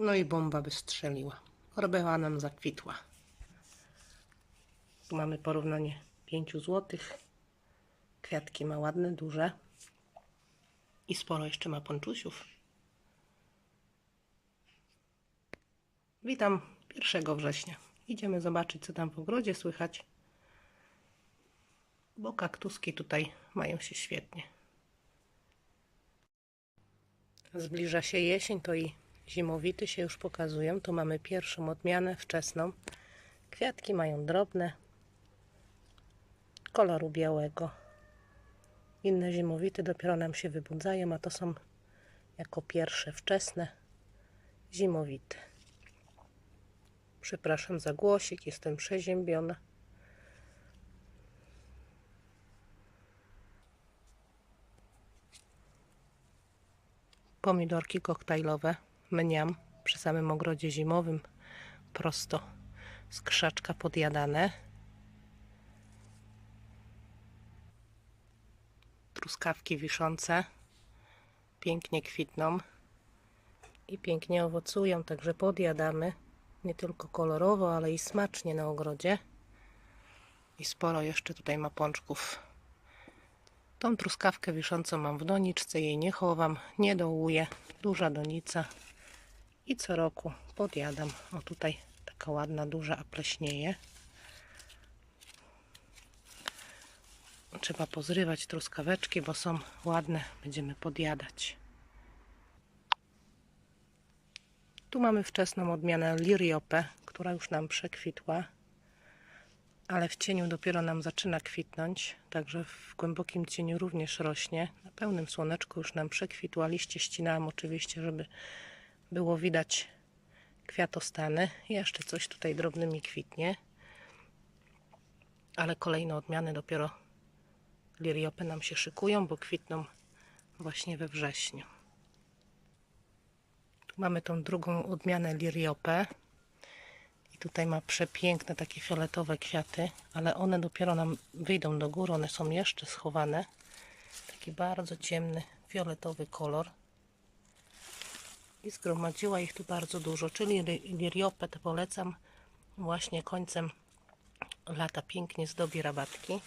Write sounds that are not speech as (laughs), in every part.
No i bomba wystrzeliła. Orbeła nam zakwitła. Tu mamy porównanie 5 zł. Kwiatki ma ładne, duże. I sporo jeszcze ma ponczusiów. Witam 1 września. Idziemy zobaczyć, co tam w ogrodzie słychać. Bo kaktuski tutaj mają się świetnie. Zbliża się jesień, to i zimowity się już pokazują. Tu mamy pierwszą odmianę wczesną. Kwiatki mają drobne, koloru białego. Inne zimowity dopiero nam się wybudzają, a to są jako pierwsze wczesne zimowite. Przepraszam za głosik, jestem przeziębiona. Pomidorki koktajlowe mniam przy samym ogrodzie zimowym, prosto z krzaczka podjadane. Truskawki wiszące pięknie kwitną i pięknie owocują, także podjadamy nie tylko kolorowo, ale i smacznie na ogrodzie. I sporo jeszcze tutaj ma pączków. Tą truskawkę wiszącą mam w doniczce, jej nie chowam, nie dołuję. Duża donica. I co roku podjadam. O tutaj taka ładna, duża, a pleśnieje. Trzeba pozrywać truskaweczki, bo są ładne. Będziemy podjadać. Tu mamy wczesną odmianę liriopę, która już nam przekwitła, ale w cieniu dopiero nam zaczyna kwitnąć, także w głębokim cieniu również rośnie. Na pełnym słoneczku już nam przekwitła. Liście ścinałam oczywiście, żeby było widać kwiatostany. Jeszcze coś tutaj drobnymi kwitnie, ale kolejne odmiany dopiero liriopy nam się szykują, bo kwitną właśnie we wrześniu. Tu mamy tą drugą odmianę liriopę. I tutaj ma przepiękne takie fioletowe kwiaty, ale one dopiero nam wyjdą do góry, one są jeszcze schowane. Taki bardzo ciemny, fioletowy kolor. I zgromadziła ich tu bardzo dużo, czyli liriopę to polecam właśnie końcem lata pięknie zdobi rabatki.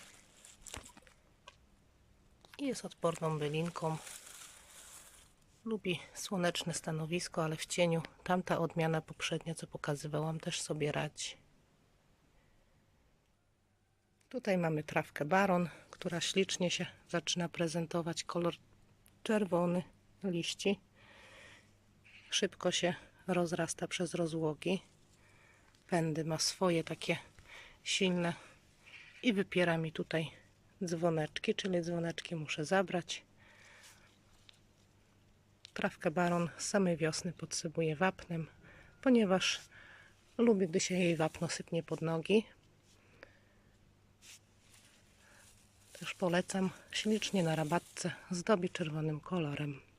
I jest odporną bylinką. Lubi słoneczne stanowisko, ale w cieniu tamta odmiana poprzednia, co pokazywałam, też sobie radzi. Tutaj mamy trawkę baron, która ślicznie się zaczyna prezentować. Kolor czerwony liści. Szybko się rozrasta przez rozłogi. Pędy ma swoje takie silne i wypiera mi tutaj dzwoneczki, czyli dzwoneczki muszę zabrać. Trawkę baron samej wiosny podsypuję wapnem, ponieważ lubię, gdy się jej wapno sypnie pod nogi. Też polecam ślicznie na rabatce zdobi czerwonym kolorem.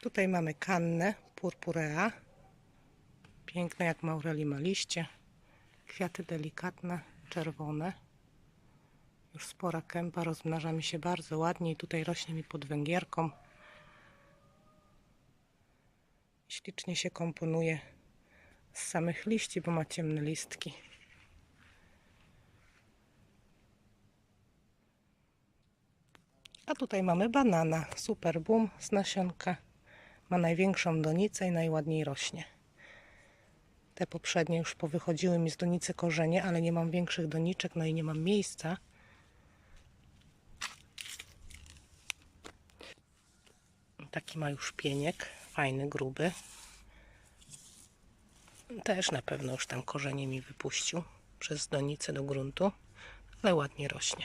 Tutaj mamy kannę purpurea. Piękne jak maureli ma liście. Kwiaty delikatne, czerwone. Już spora kępa, rozmnaża mi się bardzo ładnie i tutaj rośnie mi pod węgierką. Ślicznie się komponuje z samych liści, bo ma ciemne listki. A tutaj mamy banana, super boom z nasionka. Ma największą donicę i najładniej rośnie. Te poprzednie już powychodziły mi z donicy korzenie, ale nie mam większych doniczek, no i nie mam miejsca. Taki ma już pieniek, fajny, gruby. Też na pewno już tam korzenie mi wypuścił przez donicę do gruntu, ale ładnie rośnie.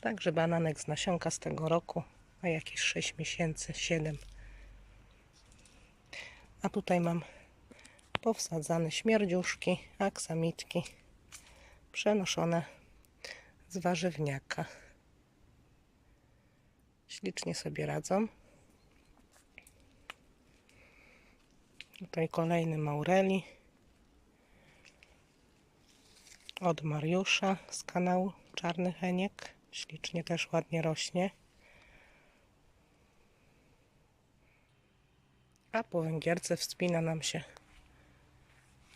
Także bananek z nasionka z tego roku, ma jakieś 6 miesięcy, 7. A tutaj mam powsadzane śmierdziuszki, aksamitki, przenoszone z warzywniaka. Ślicznie sobie radzą. Tutaj kolejny Maureli od Mariusza z kanału Czarny Heniek. Ślicznie też ładnie rośnie. A po węgierce wspina nam się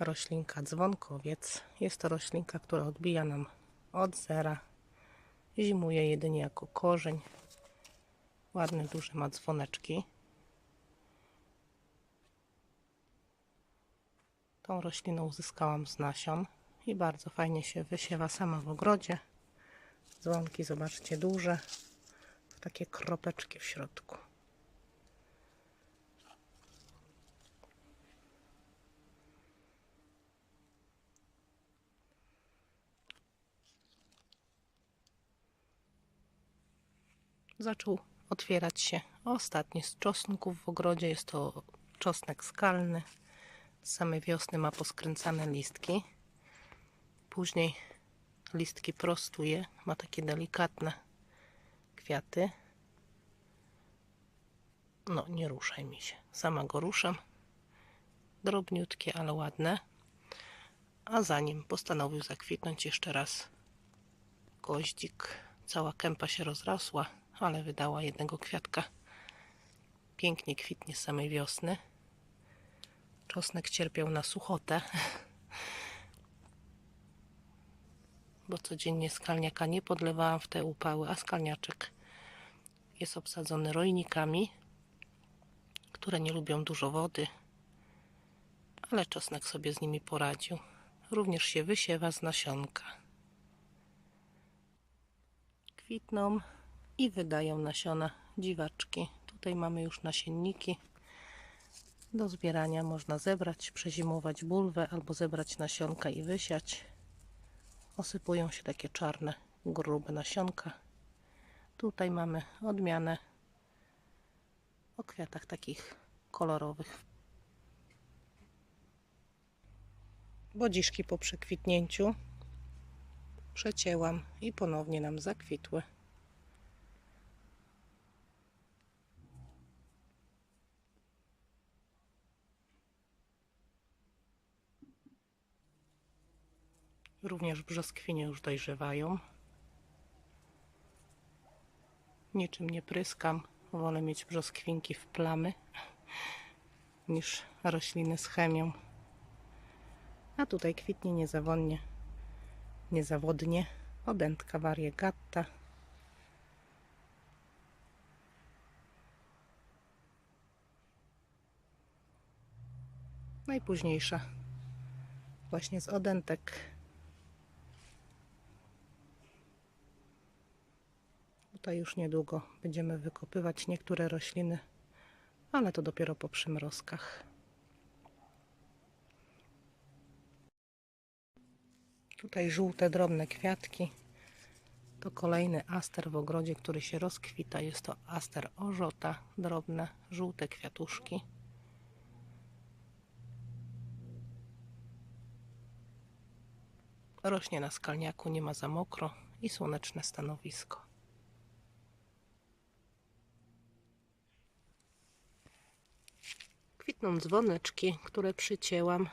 roślinka dzwonkowiec. Jest to roślinka, która odbija nam od zera. Zimuje jedynie jako korzeń. Ładne, duże ma dzwoneczki. Tą roślinę uzyskałam z nasion i bardzo fajnie się wysiewa sama w ogrodzie. Dzwonki, zobaczcie, duże, takie kropeczki w środku. Zaczął otwierać się ostatni z czosnków w ogrodzie. Jest to czosnek skalny. Z samej wiosny ma poskręcane listki. Później listki prostuje. Ma takie delikatne kwiaty. No, nie ruszaj mi się. Sama go ruszam. Drobniutkie, ale ładne. A zanim postanowił zakwitnąć jeszcze raz goździk. Cała kępa się rozrosła, ale wydała jednego kwiatka. Pięknie kwitnie z samej wiosny. Czosnek cierpiał na suchotę, (laughs) bo codziennie skalniaka nie podlewałam w te upały, a skalniaczek jest obsadzony rojnikami, które nie lubią dużo wody, ale czosnek sobie z nimi poradził. Również się wysiewa z nasionka. Kwitną i wydają nasiona dziwaczki. Tutaj mamy już nasienniki. Do zbierania można zebrać, przezimować bulwę albo zebrać nasionka i wysiać. Osypują się takie czarne, grube nasionka. Tutaj mamy odmianę o kwiatach takich kolorowych. Bodziszki po przekwitnięciu przecięłam i ponownie nam zakwitły. Również brzoskwinie już dojrzewają. Niczym nie pryskam. Wolę mieć brzoskwinki w plamy niż rośliny z chemią. A tutaj kwitnie niezawodnie, niezawodnie odętka variegata. Najpóźniejsza właśnie z odętek. Tutaj już niedługo będziemy wykopywać niektóre rośliny, ale to dopiero po przymrozkach. Tutaj żółte, drobne kwiatki. To kolejny aster w ogrodzie, który się rozkwita. Jest to aster orzota, drobne, żółte kwiatuszki. Rośnie na skalniaku, nie ma za mokro i słoneczne stanowisko. Kwitną dzwoneczki, które przycięłam.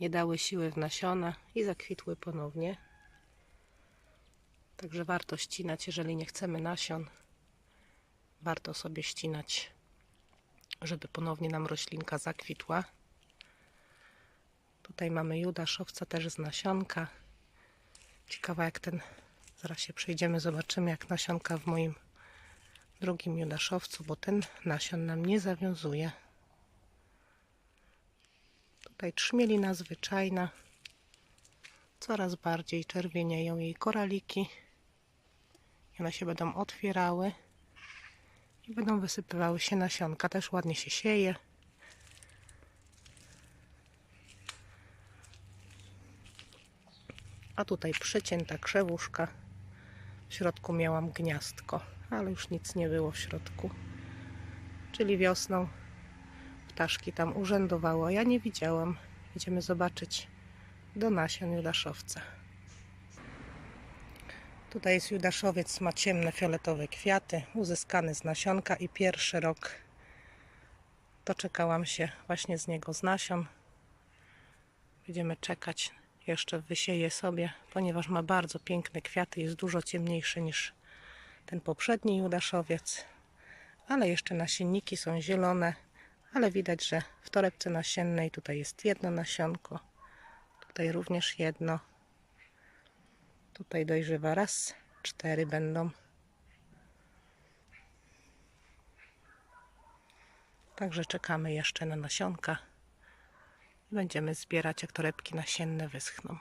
Nie dały siły w nasiona i zakwitły ponownie. Także warto ścinać, jeżeli nie chcemy nasion. Warto sobie ścinać, żeby ponownie nam roślinka zakwitła. Tutaj mamy judaszowca też z nasionka. Ciekawa jak ten, zaraz się przejdziemy, zobaczymy jak nasionka w moim drugim judaszowcu, bo ten nasion nam nie zawiązuje. Tutaj trzmielina zwyczajna. Coraz bardziej czerwienieją jej koraliki. One się będą otwierały i będą wysypywały się nasionka. Też ładnie się sieje. A tutaj przycięta krzewuszka. W środku miałam gniazdko, ale już nic nie było w środku. Czyli wiosną ptaszki tam urzędowały, a ja nie widziałam. Idziemy zobaczyć do nasion judaszowca. Tutaj jest judaszowiec, ma ciemne fioletowe kwiaty, uzyskany z nasionka i pierwszy rok doczekałam się właśnie z niego z nasion. Będziemy czekać jeszcze wysieję sobie, ponieważ ma bardzo piękne kwiaty, jest dużo ciemniejszy niż ten poprzedni judaszowiec, ale jeszcze nasienniki są zielone, ale widać, że w torebce nasiennej tutaj jest jedno nasionko, tutaj również jedno, tutaj dojrzewa raz, cztery będą. Także czekamy jeszcze na nasionka. Będziemy zbierać, jak torebki nasienne wyschną.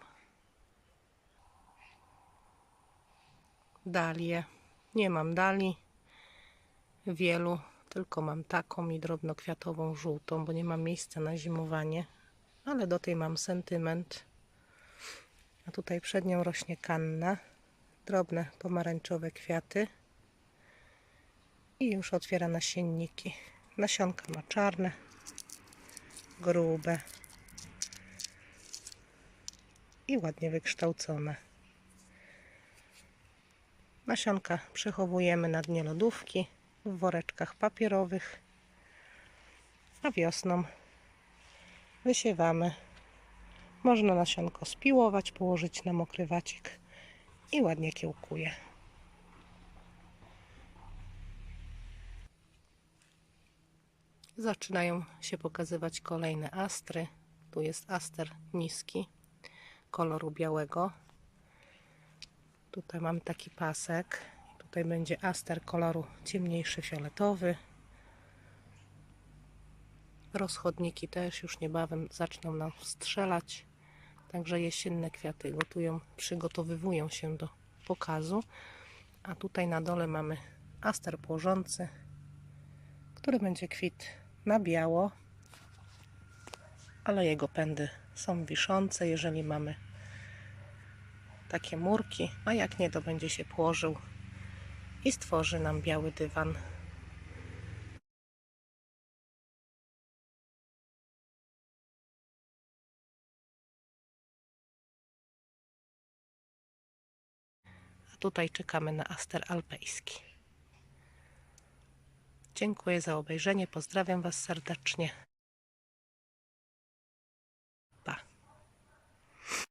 Dalie. Nie mam dali wielu, tylko mam taką i drobnokwiatową żółtą, bo nie mam miejsca na zimowanie, ale do tej mam sentyment. A tutaj przed nią rośnie kanna, drobne pomarańczowe kwiaty i już otwiera nasienniki. Nasionka ma czarne, grube i ładnie wykształcone. Nasionka przechowujemy na dnie lodówki w woreczkach papierowych, a wiosną wysiewamy. Można nasionko spiłować, położyć na mokry wacik i ładnie kiełkuje. Zaczynają się pokazywać kolejne astry. Tu jest aster niski, koloru białego. Tutaj mamy taki pasek. Tutaj będzie aster koloru ciemniejszy fioletowy. Rozchodniki też już niebawem zaczną nam strzelać. Także jesienne kwiaty gotują, przygotowywują się do pokazu. A tutaj na dole mamy aster płożący, który będzie kwit na biało, ale jego pędy są wiszące, jeżeli mamy takie murki, a jak nie, to będzie się płożył i stworzy nam biały dywan. A tutaj czekamy na aster alpejski. Dziękuję za obejrzenie, pozdrawiam Was serdecznie.